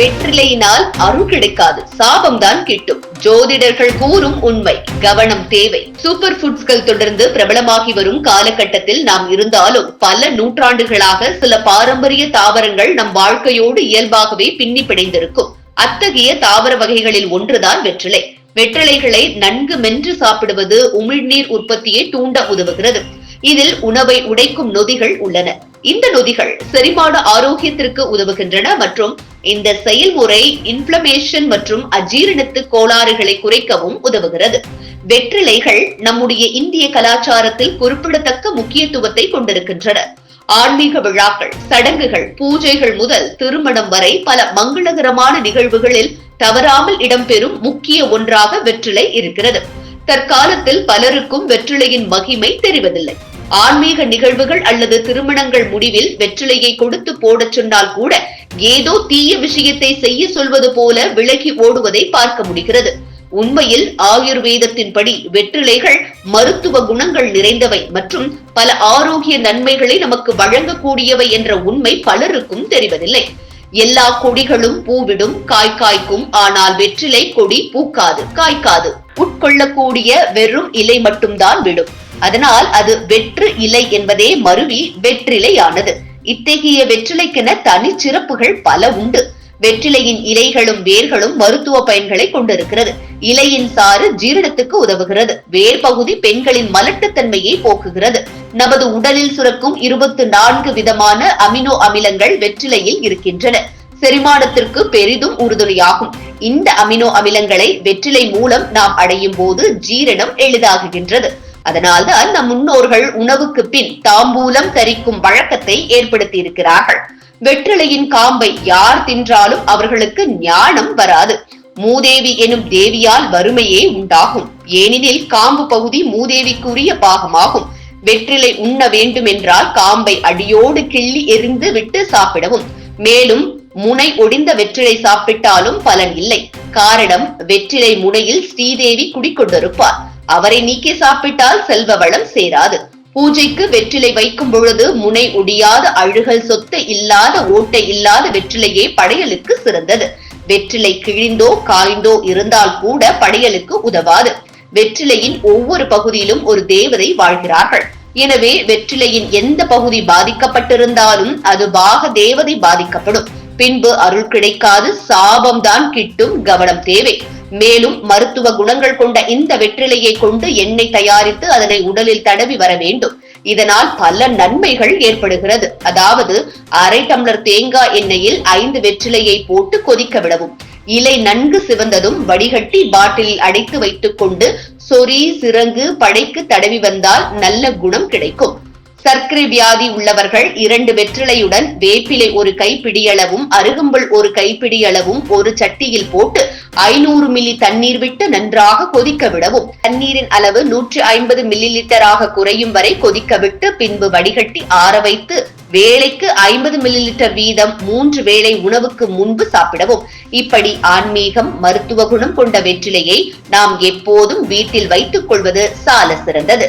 வெற்றிலையினால் அருள் கிடைக்காது. சாபம்தான் கிட்டும். ஜோதிடர்கள் கூறும் உண்மை கவனம் தேவை. சூப்பர் ஃபுட்ஸ்கள் தொடர்ந்து பிரபலமாகி வரும் காலகட்டத்தில் நாம் இருந்தாலும் பல நூற்றாண்டுகளாக சில பாரம்பரிய தாவரங்கள் நம் வாழ்க்கையோடு இயல்பாகவே பின்னி பிணைந்திருக்கும் அத்தகைய தாவர வகைகளில் ஒன்றுதான் வெற்றிலை. வெற்றிலைகளை நன்கு மென்று சாப்பிடுவது உமிழ்நீர் உற்பத்தியை தூண்ட உதவுகிறது. இதில் உணவை உடைக்கும் நொதிகள் உள்ளன. இந்த நொதிகள் செரிமான ஆரோக்கியத்திற்கு உதவுகின்றன மற்றும் இந்த செயல்முறை இன்ஃபிளமேஷன் மற்றும் அஜீரணத்து கோளாறுகளை குறைக்கவும் உதவுகிறது. வெற்றிலைகள் நம்முடைய இந்திய கலாச்சாரத்தில் குறிப்பிடத்தக்க முக்கியத்துவத்தை கொண்டிருக்கின்றன. ஆன்மீக விழாக்கள் சடங்குகள் பூஜைகள் முதல் திருமணம் வரை பல மங்களகரமான நிகழ்வுகளில் தவறாமல் இடம்பெறும் முக்கிய ஒன்றாக வெற்றிலை இருக்கிறது. தற்காலத்தில் பலருக்கும் வெற்றிலையின் மகிமை தெரிவதில்லை. ஆன்மீக நிகழ்வுகள் அல்லது திருமணங்கள் முடிவில் வெற்றிலையை கொடுத்து போடச் சொன்னால் கூட ஏதோ தீய விஷயத்தை செய்ய சொல்வது போல விலகி ஓடுவதை பார்க்க முடிகிறது. உண்மையில் ஆயுர்வேதத்தின்படி வெற்றிலைகள் மருத்துவ குணங்கள் நிறைந்தவை மற்றும் பல ஆரோக்கிய நன்மைகளை நமக்கு வழங்கக்கூடியவை என்ற உண்மை பலருக்கும் தெரிவதில்லை. எல்லா கொடிகளும் பூவிடும் காய் காய்க்கும். ஆனால் வெற்றிலை கொடி பூக்காது காய்க்காது. உட்கொள்ளக்கூடிய வெறும் இலை மட்டும்தான் விடும். அதனால் அது வெற்று இலை என்பதே மருவி வெற்றிலையானது. இத்தகைய வெற்றிலைக்கென தனி சிறப்புகள் பல உண்டு. வெற்றிலையின் இலைகளும் வேர்களும் மருத்துவ பயன்களை கொண்டிருக்கிறது. இலையின் சாறு ஜீரணத்துக்கு உதவுகிறது. வேர் பகுதி பெண்களின் மலட்டுத்தன்மையை போக்குகிறது. நமது உடலில் சுரக்கும் இருபத்தி நான்கு விதமான அமினோ அமிலங்கள் வெற்றிலையில் இருக்கின்றன. செரிமானத்திற்கு பெரிதும் உறுதுணையாகும். இந்த அமினோ அமிலங்களை வெற்றிலை மூலம் நாம் அடையும் போது ஜீரணம் எளிதாகுகின்றது. அதனால்தான் நம் முன்னோர்கள் உணவுக்கு பின் தாம்பூலம் தரிக்கும் வழக்கத்தை ஏற்படுத்தி இருக்கிறார்கள் வெற்றிலையின் காம்பை யார் தின்றாலும் அவர்களுக்கு ஞானம் வராது. மூதேவி எனும் தேவியால் வறுமையே உண்டாகும். ஏனெனில் காம்பு பகுதி மூதேவிக்குரிய பாகமாகும். வெற்றிலை உண்ண வேண்டும் என்றால் காம்பை அடியோடு கிள்ளி எரிந்து விட்டு சாப்பிடவும். மேலும் முனை ஒடிந்த வெற்றிலை சாப்பிட்டாலும் பலன் இல்லை. காரணம் வெற்றிலை முனையில் ஸ்ரீதேவி குடிக்கொண்டிருப்பார். அவரை நீக்கி சாப்பிட்டால் செல்வ வளம் சேராது. பூஜைக்கு வெற்றிலை வைக்கும் பொழுது முனை ஒடியாத அழுகல் சொத்து இல்லாத ஓட்டை இல்லாத வெற்றிலையே படையலுக்கு சிறந்தது. வெற்றிலை கிழிந்தோ காய்ந்தோ இருந்தால் கூட படையலுக்கு உதவாது. வெற்றிலையின் ஒவ்வொரு பகுதியிலும் ஒரு தேவதை வாழ்கிறார்கள். எனவே வெற்றிலையின் எந்த பகுதி பாதிக்கப்பட்டிருந்தாலும் அது பாக தேவதை பாதிக்கப்படும். பின்பு அருள் கிடைக்காது சாபம்தான் கிட்டும் கவனம் தேவை. மேலும் மருத்துவ குணங்கள் கொண்ட இந்த வெற்றிலையை கொண்டு எண்ணெய் தயாரித்து அதனை உடலில் தடவி வர வேண்டும். இதனால் பல நன்மைகள் ஏற்படுகிறது. அதாவது அரை டம்ளர் தேங்காய் எண்ணெயில் ஐந்து வெற்றிலையை போட்டு கொதிக்க விடவும். இலை நன்கு சிவந்ததும் வடிகட்டி பாட்டிலில் அடைத்து வைத்துக் கொண்டு சொறி சிறங்கு படைக்கு தடவி வந்தால் நல்ல குணம் கிடைக்கும். சர்க்கரை வியாதி உள்ளவர்கள் இரண்டு வெற்றிலையுடன் வேப்பிலை ஒரு கைப்பிடியளவும் அருகம்புல் ஒரு கைப்பிடியளவும் ஒரு சட்டியில் போட்டு ஐநூறு மில்லி தண்ணீர் விட்டு நன்றாக கொதிக்க விடவும். தண்ணீரின் அளவு நூற்றி ஐம்பது மில்லி லிட்டராக குறையும் வரை கொதிக்க விட்டு பின்பு வடிகட்டி ஆற வைத்து வேலைக்கு ஐம்பது மில்லி லிட்டர் வீதம் மூன்று வேளை உணவுக்கு முன்பு சாப்பிடவும். இப்படி ஆன்மீகம் மருத்துவ குணம் கொண்ட வெற்றிலையை நாம் எப்போதும் வீட்டில் வைத்துக் கொள்வது சால சிறந்தது.